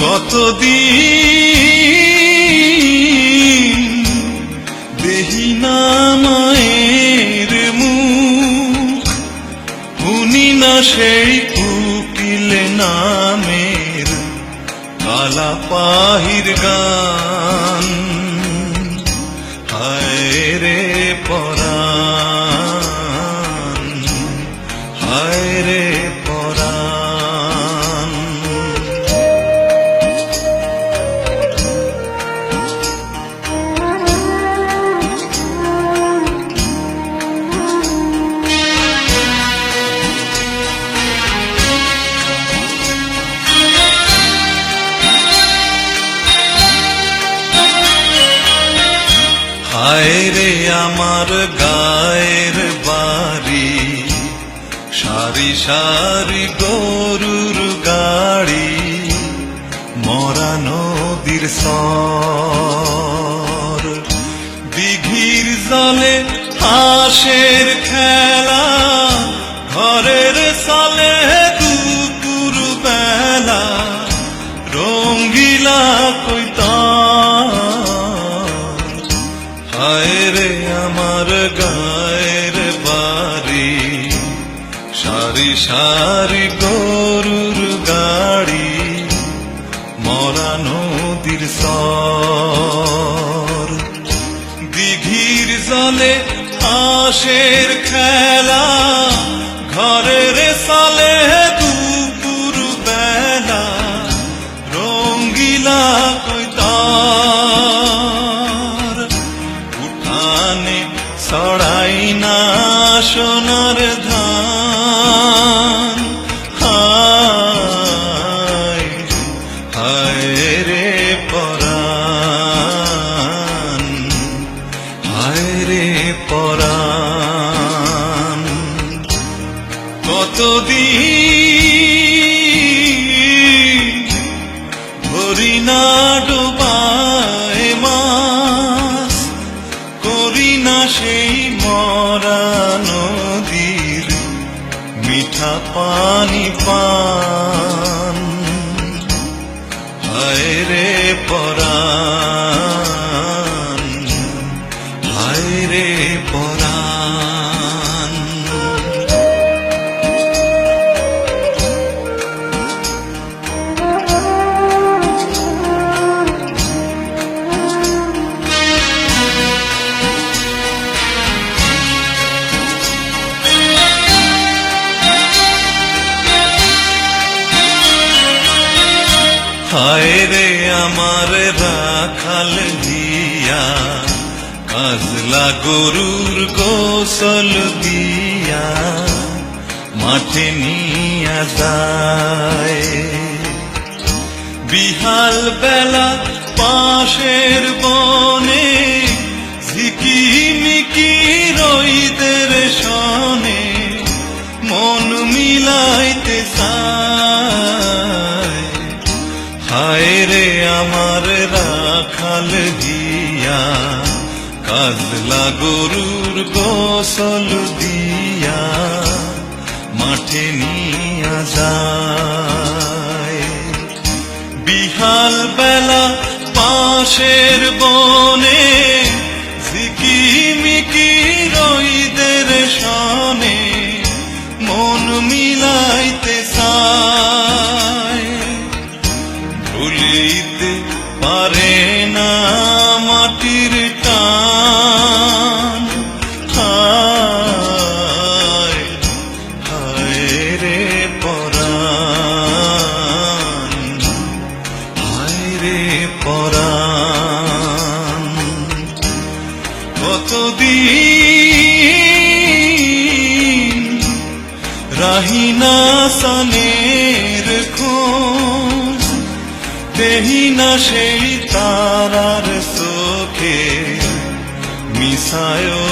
কতদিন দেহি না মায়ের মুখ উনি না সেই কুকিল নামের কালা পাহির গান। হায় রে আমার গায়ের বাড়ি, সারি সারি গরুর গাড়ি, মরা নদীর সর দিঘির জলে হাঁসের খেলা, ঘরের সালে গায়ের বাড়ি সারি সারি গরুর গাড়ি মরা নদীর সর দিঘির জলে আশের খেলা ঘরের সোনার ধান। হায় রে পরাণ। হায় রে পরাণ। কতদিন মিঠা পানি পান। হায় রে পরাণ। হায় রে পরাণ। হায় রে আমার রাখাল দিয়া, কাজলা গরুর গোসল দিয়া, মাঠে নিয়া যায়। বিহাল বেলা পাশের বনে হায় রে আমার রাখাল দিয়া কাজলা গরুর গোসল দিয়া মাঠে ভুলিতে পারে না মাটির টান। হায় রে পরাণ। হায় রে পরাণ। কতদিন রাহিনা সানের দেহি না সেই তারার চোখে মিশায়